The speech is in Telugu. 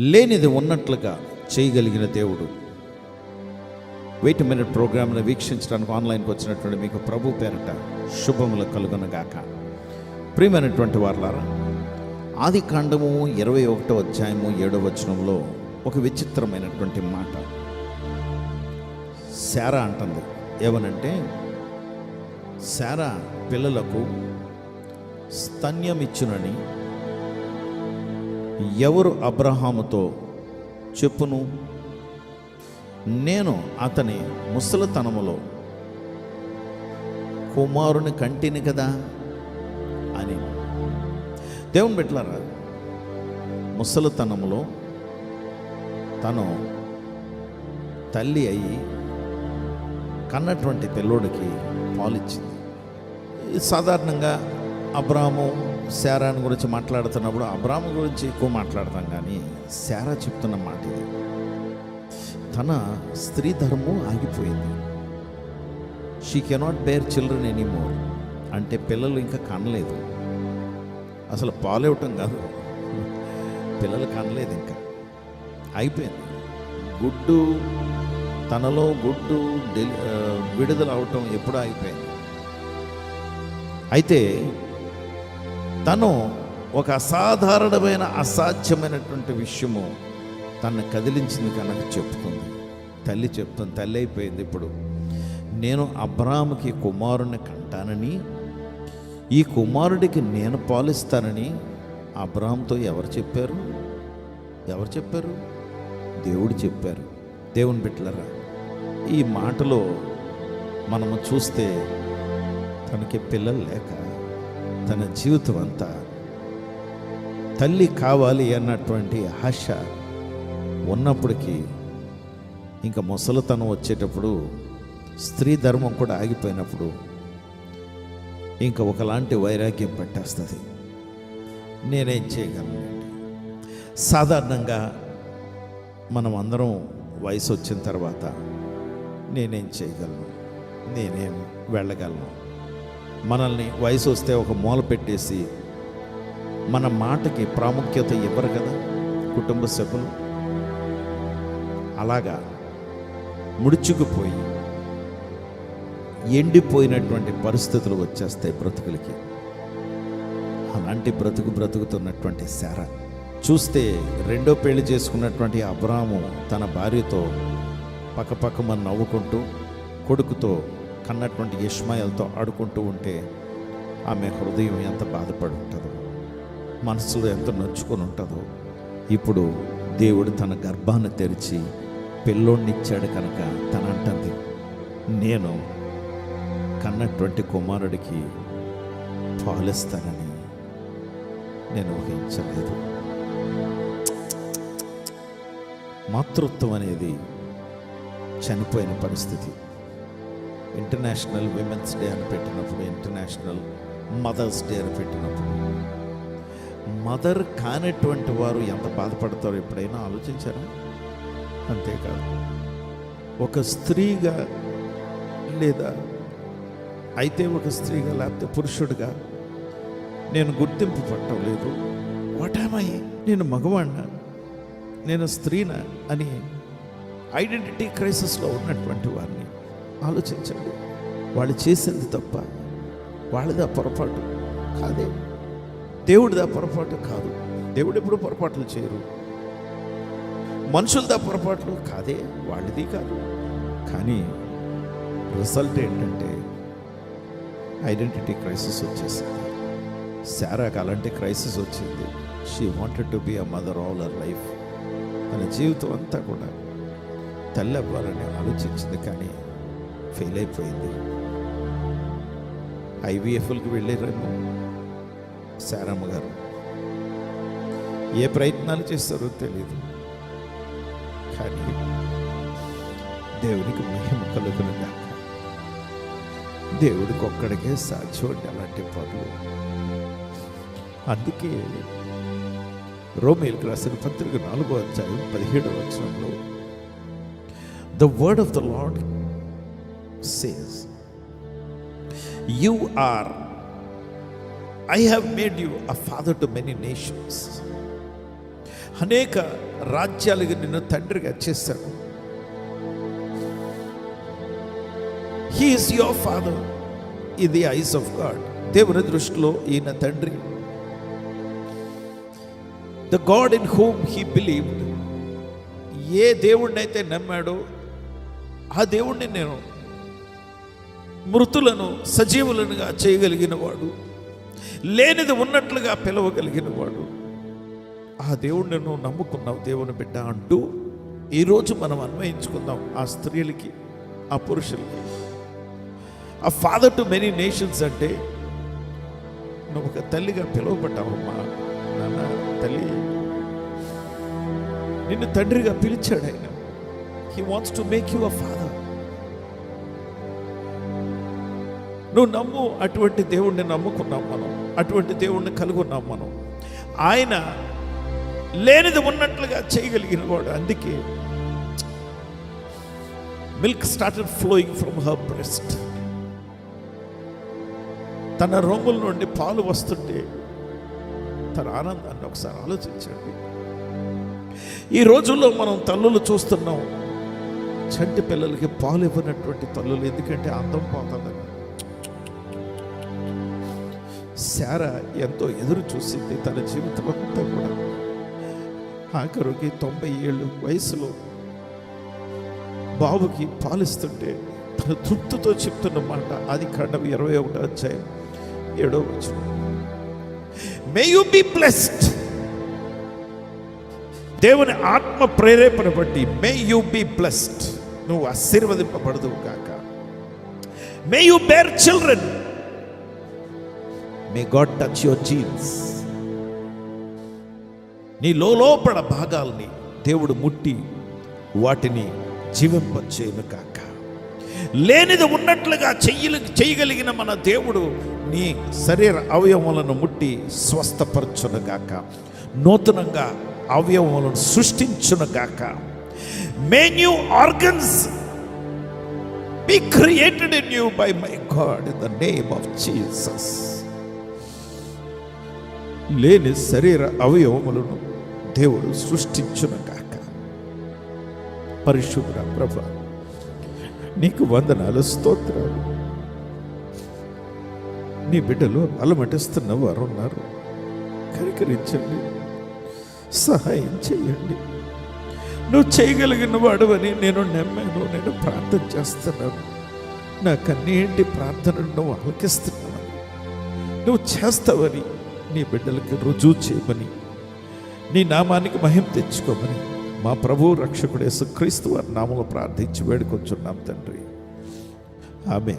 లేనిది ఉన్నట్లుగా చేయగలిగిన దేవుడు. వెయిట్ మినిట్ ప్రోగ్రామ్ను వీక్షించడానికి ఆన్లైన్కి వచ్చినటువంటి మీకు ప్రభు పేరట శుభములు కలుగునగాక. ప్రియమైనటువంటి వారులారా ఆది కాండము ఇరవై ఒకటో అధ్యాయము ఏడవ వచనంలో ఒక విచిత్రమైనటువంటి మాట. శారా అంటుంది. ఏమనంటే శారా పిల్లలకు స్తన్యమిచ్చునని ఎవరు అబ్రహాముతో చెప్పును? నేను అతని ముసలితనములో కుమారుని కంటిని కదా అని. దేవుని పెట్టారా ముసలితనములో తను తల్లి అయి కన్నటువంటి పిల్లోడికి పాలిచ్చింది. సాధారణంగా అబ్రాహము శారాని గురించి మాట్లాడుతున్నప్పుడు అబ్రామ్ గురించి ఎక్కువ మాట్లాడతాం కానీ శారా చెప్తున్న మాట ఇది. తన స్త్రీ ధర్మం ఆగిపోయింది. She cannot bear children anymore అంటే పిల్లలు ఇంకా కనలేదు. అసలు పాలివ్వటం కాదు. పిల్లలు కనలేదు ఇంకా. అయిపోయింది. గుడ్డు తనలో గుడ్డు డెలి విడుదల అవటం ఎప్పుడూ అయిపోయింది. అయితే తను ఒక అసాధారణమైన అసాధ్యమైనటువంటి విషయము తను కదిలించింది కనుక చెప్తుంది. తల్లి చెప్తుంది తల్లి అయిపోయింది ఇప్పుడు. నేను అబ్రాముకి కుమారుని కంటానని ఈ కుమారుడికి నేను పాలిస్తానని అబ్రామ్తో ఎవరు చెప్పారు? ఎవరు చెప్పారు? దేవుడు చెప్పారు. దేవుని బిట్లరా ఈ మాటలో మనము చూస్తే తనకి పిల్లలు లేక తన జీవితం అంతా తల్లి కావాలి అన్నటువంటి ఆశ ఉన్నప్పటికీ ఇంకా ముసలితనం వచ్చేటప్పుడు స్త్రీ ధర్మం కూడా ఆగిపోయినప్పుడు ఇంకా ఒకలాంటి వైరాగ్యం పట్టేస్తుంది. నేనేం చేయగలను సాధారణంగా మనం అందరం వయసు వచ్చిన తర్వాత నేనేం చేయగలను? నేనేం వెళ్ళగలను? మనల్ని వయసు వస్తే ఒక మూల పెట్టేసి మన మాటకి ప్రాముఖ్యత ఇవ్వరు కదా కుటుంబ సభ్యులు? అలాగా ముడుచుకుపోయి ఎండిపోయినటువంటి పరిస్థితులు వచ్చేస్తాయి బ్రతుకులకి. అలాంటి బ్రతుకు బ్రతుకుతున్నటువంటి శార. చూస్తే రెండో పెళ్ళి చేసుకున్నటువంటి అబ్రాము తన భార్యతో పక్కపక్కమని నవ్వుకుంటూ కొడుకుతో కన్నటువంటి యష్మాయలతో ఆడుకుంటూ ఉంటే ఆమె హృదయం ఎంత బాధపడి ఉంటుందో మనసులో ఎంత నొచ్చుకొని ఉంటుందో ఇప్పుడు దేవుడు తన గర్భాన్ని తెరిచి పిల్లోడినిచ్చాడు కనుక తన అంటుంది నేను కన్నటువంటి కుమారుడికి పాలిస్తానని నేను ఊహించలేదు. మాతృత్వం అనేది చనిపోయిన పరిస్థితి. ఇంటర్నేషనల్ విమెన్స్ డే అని పెట్టినప్పుడు ఇంటర్నేషనల్ మదర్స్ డే అని పెట్టినప్పుడు మదర్ కానటువంటి వారు ఎంత బాధపడతారో ఎప్పుడైనా ఆలోచించారా? అంతేకాదు. ఒక స్త్రీగా లేదా అయితే ఒక స్త్రీగా లేకపోతే పురుషుడిగా నేను గుర్తింపు పట్టడం లేదు. వాట్ ఐ నేను మగవాణ్ణా నేను స్త్రీనా? అని ఐడెంటిటీ క్రైసిస్లో ఉన్నటువంటి వారిని ఆలోచించండి. వాళ్ళు చేసింది తప్ప వాళ్ళదా పొరపాటు? కాదే. దేవుడిదా పొరపాటు? కాదు. దేవుడు ఎప్పుడు పొరపాట్లు చేయరు. మనుషులదా పొరపాట్లు? కాదే. వాళ్ళది కాదు. కానీ రిజల్ట్ ఏంటంటే ఐడెంటిటీ క్రైసిస్ వచ్చేసింది. శారాకు అలాంటి క్రైసిస్ వచ్చింది. She wanted to be a mother all her life తన జీవితం అంతా కూడా తల్లి అవ్వాలని ఆలోచించింది కానీ ఫెయిల్ అయిపోయింది. ఐవీఎఫ్ఎల్కి వెళ్ళారేమో శారమ్మ గారు. ఏ ప్రయత్నాలు చేస్తారో తెలియదు కానీ దేవునికి మహిమ కలుగునుగా దేవుడికి ఒక్కడికే సాధ్యం అండి అలాంటి పనులు. అందుకే రోమేల్కి రాసిన పత్రిక నాలుగో అధ్యాయం పదిహేడవ వచనంలో the word of the Lord says you are I have made you a father to many nations. అనేక రాజ్యాలకి నిన్ను తండ్రిగా చేశాడు he is your father in the eyes of God దేవుని దృష్టిలో ఈయన తండ్రి the God in whom he believed ఏ దేవుణ్ణైతే నమ్మాడో ఆ దేవుణ్ణి నేను మృతులను సజీవులనుగా చేయగలిగినవాడు లేనిది ఉన్నట్లుగా పిలవగలిగినవాడు. ఆ దేవుణ్ణి నువ్వు నమ్ముకున్నావు దేవుని బిడ్డ అంటూ ఈరోజు మనం అన్వయించుకుందాం ఆ స్త్రీలకి ఆ పురుషులకి. ఆ ఫాదర్ టు మెనీ నేషన్స్ అంటే నువ్వు ఒక తల్లిగా పిలువబడ్డావమ్మా నాన్న తల్లి. నిన్ను తండ్రిగా పిలిచాడు ఆయన. He wants to make you a father నువ్వు నమ్ము అటువంటి దేవుణ్ణి నమ్ముకున్నాం మనం. అటువంటి దేవుణ్ణి కలుగున్నాం మనం. ఆయన లేనిది ఉన్నట్లుగా చేయగలిగిన వాడు. అందుకే milk started flowing from her breast తన రొమ్ముల నుండి పాలు వస్తుంటే తన ఆనందాన్ని ఒకసారి ఆలోచించండి. ఈ రోజుల్లో మనం తల్లులు చూస్తున్నాం చంటి పిల్లలకి పాలు ఇవ్వనటువంటి తల్లులు. ఎందుకంటే అందం పోతుందని. శార ఎంతో ఎదురు చూసింది తన జీవితం అంతా కూడా. ఆఖరుకి తొంభై ఏళ్ళు వయసులో బాబుకి పాలిస్తుంటే తన తృప్తితో చెప్తున్న మాట అది ఖండం ఇరవై ఒకటో అధ్యాయం ఏడో వచ్చు మే యు బి బ్లెస్డ్ దేవుని ఆత్మ ప్రేరేపణ బట్టి మే యు బి బ్లెస్డ్ నువ్వు ఆశీర్వదింపబడదు కాక may you bear children may God touch your genes నీ లోపల భాగాల్ని దేవుడు ముట్టి వాటిని జీవింపచేయను కాక లేనిది ఉన్నట్లుగా చెయ్యలు చేయగలిగిన మన దేవుడు నీ శరీర అవయవములను ముట్టి స్వస్థపరచును గాక. నూతనంగా అవయవములను సృష్టించును గాక. May new organs be created in you by my God in the name of Jesus లేని శరీర అవయవములను దేవుడు సృష్టించును కాక పరిశుభ్ర ప్రభ నీకు వందనాలు స్తోత్రాలు. నీ బిడ్డలు అలమటిస్తున్న వారు ఉన్నారు కరికరించండి సహాయం చేయండి. నువ్వు చేయగలిగిన వాడవని నేను నమ్మాను నేను ప్రార్థన చేస్తున్నాను. నా కన్నీటి ప్రార్థనను నువ్వు ఆలకిస్తున్నావు నువ్వు చేస్తావని నీ బిడ్డలకి రుజువు చేయమని నీ నామానికి మహిమ తెచ్చుకోమని మా ప్రభు రక్షకుడే యేసు క్రీస్తు వారి నామములో ప్రార్థించి వేడుకొచ్చున్నాం తండ్రి. ఆమె